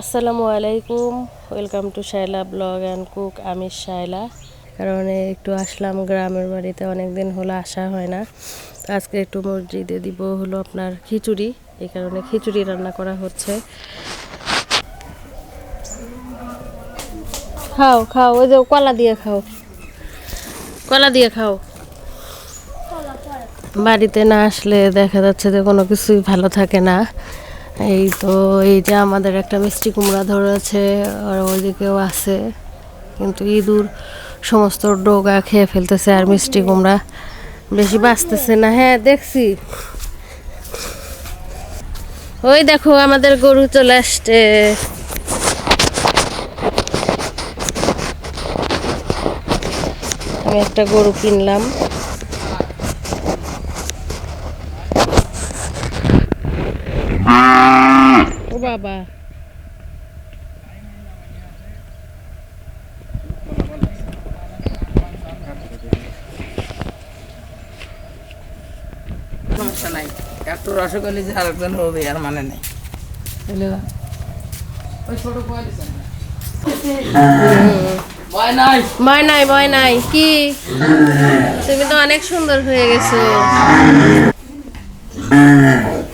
আসসালামু আলাইকুম। Welcome to Shaila blog and cook আমি শাইলা কারণ একটু আসলাম, গ্রামের বাড়িতে অনেক দিন হলো আসা হয় না। আজকে একটু মসজিদে দিব হলো আপনার খিচুড়ি, এই কারণে খিচুড়ি রান্না করা হচ্ছে। খাও খাও, ওই যে কলা দিয়ে খাও। কলা দিয়ে খাও। বাড়িতে না আসলে দেখা যাচ্ছে যে কোনো কিছুই ভালো থাকে না। এই তো, এই যে আমাদের একটা মিষ্টি কুমড়া ধরেছে, আর ওইদিকেও আছে। কিন্তু ইঁদুর সমস্ত ডোগা খেয়ে ফেলতেছে আর মিষ্টি কুমড়া। বেশি বাঁচতেছে না হ্যাঁ দেখছি। ওই দেখো, আমাদের গরু চলে আসছে। আমি একটা গরু কিনলাম ও বাবা। সমস্যা নাই। একটু রসগোল্লা যে আরেকজন হবে আর মানে নেই। ওই ছোট বয় ভয় নাই। ভয় নাই ভয় নাই। কি? তুমি তো অনেক সুন্দর হয়ে গেছো। বলেন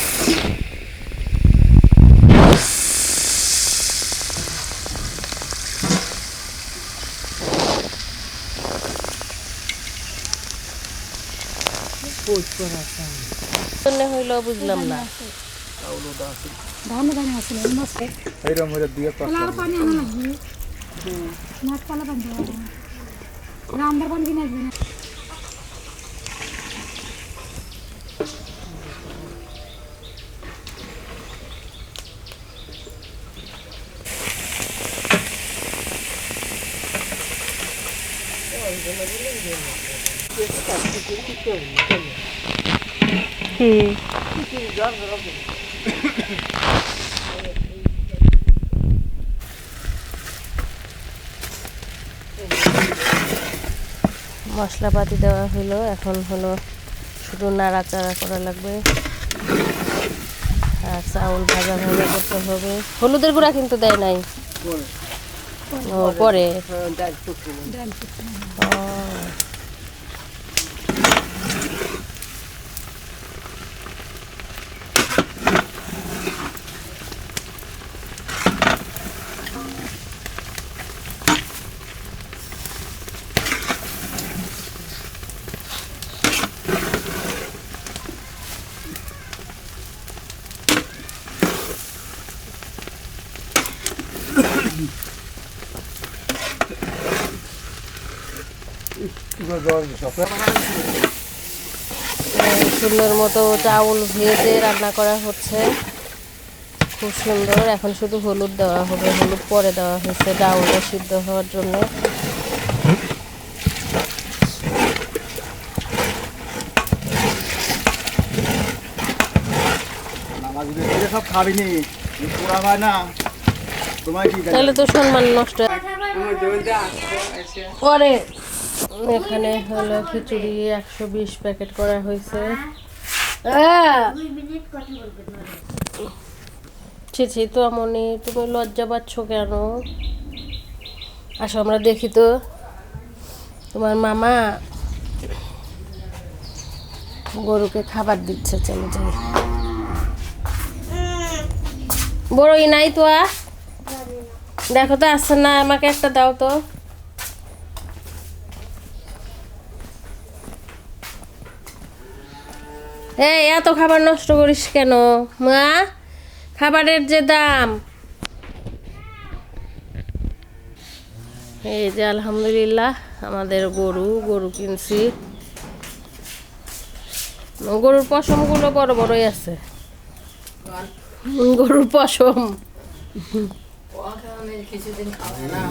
জোয়ালি না। ওই গে জন্য হইলো বুঝলাম না ধান দানা আছে মাছ এইরকম হইলে দিয়ে পাঁচ আর পানি আনা লাগবে মাছ পালা বান্ধব রান্নার পানি কিনে আসবে না মশলাপাতি দেওয়া হলো এখন হলো শুধু নাড়াচাড়া করা লাগবে। আর চাউল ভাজা ভাজা করতে হবে। হলুদের গুঁড়া কিন্তু দেয় নাই। ও পরে? ও। সুন্দর মতো চাউল ভেজে রান্না করা হচ্ছে। খুব সুন্দর। এখন শুধু হলুদ দেওয়া হবে। হলুদ পরে দেওয়া হয়েছে। ডাউলটা সিদ্ধ হওয়ার জন্য। সব খাবিনি। পুরা হয় না। তাহলে তো সম্মান নষ্ট। পরে এখানে হলো খিচুড়ি, একশো বিশ প্যাকেট করা হয়েছে! ছি ছি, তো আমনি তুমি লজ্জা পাচ্ছ কেন? আসো, আমরা দেখি তো। তোমার মামা গরুকে খাবার দিচ্ছে, চলে যাই। বড়ই নাই তো আর? দেখো তো আসছে না আমাকে একটা দাও তো। এই এত খাবার নষ্ট করিস কেন? মা খাবারের যে দাম। এই যে আলহামদুলিল্লাহ আমাদের গরু গরু কিনছি। গরুর পশমগুলো বড় বড়ই আছে। গরুর পশম। কিছুদিন না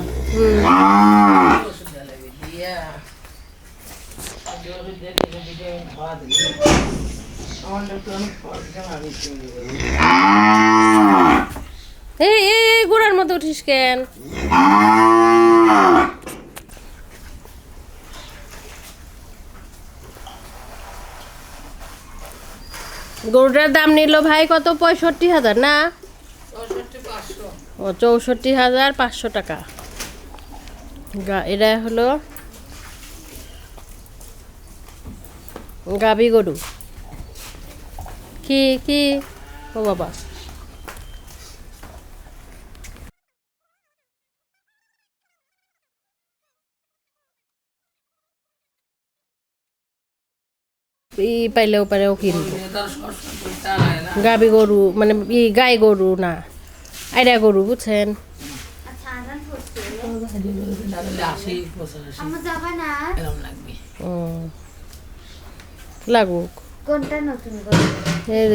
আমি চিনি এই এই এই গোড়ার মতো উঠিস কেন? গরুটার দাম নিল ভাই কত? পঁয়ষট্টি হাজার না? ও চৌষট্টি হাজার পাঁচশো টাকা। এটা হলো গাবি গরু। কি কি? ও বাবা। ই পাইলেও পারেও কিনবো। গাবি গরু মানে ই গাই গরু না। আইডা গরু বুঝছেন? তাহলে আশি পঁচাশি আমার যাবে না এরকম লাগবে ও লাগুক কোনটা নতুন করে এই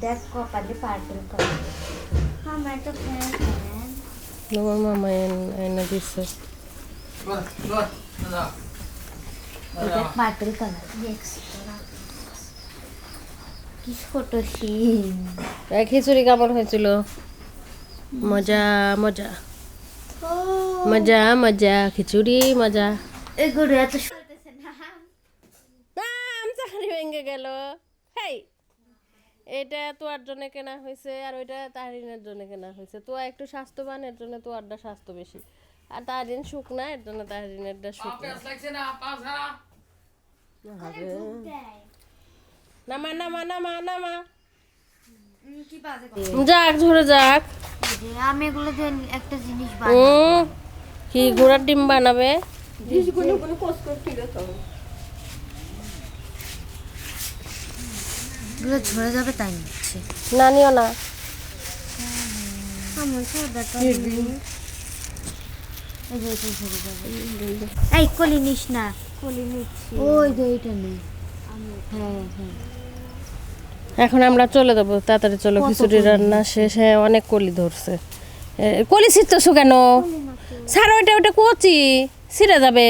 দেখ কপালে আমার তো ফ্যান তোমার মামা এনে দিচ্ছে কালার এই খিচুড়ি কেমন হয়েছিল? মজা মজা। মজা মজা খিচুড়ি মজা। এগুলো এত শুনতেছে না চাকরি ভেঙে গেল। হেই এটা তোয়ার জন্য কেনা হয়েছে আর ওইটা তাহরিনের জন্য কেনা হয়েছে। তোয়া একটু স্বাস্থ্যবান এর জন্য তোয়ারটা স্বাস্থ্য বেশি। আর তাহরিন শুকনা এর জন্য তাহরিনেরটা শুকনা পেঁয়াজ লাগছে না পা ছাড়া নামা নামা নামা নামা। যাক ঝরে যাক। আমি এগুলো দিয়ে একটা জিনিস কি ঘোড়ার ডিম বানাবে? এগুলো ঝরে যাবে তাই নিচ্ছি। না নিও না। আমার সাদাটা এই কলি নিস না। কলি নিচ্ছি। ওই যে এইটা নেই হ্যাঁ হ্যাঁ এখন আমরা চলে যাব তাড়াতাড়ি চলো খিচুড়ি রান্না শেষ। হ্যাঁ অনেক কলি ধরছে। কলি ছিটতেছো কেন? স্যার ওইটা ওইটা কচি। ছিঁড়ে যাবে।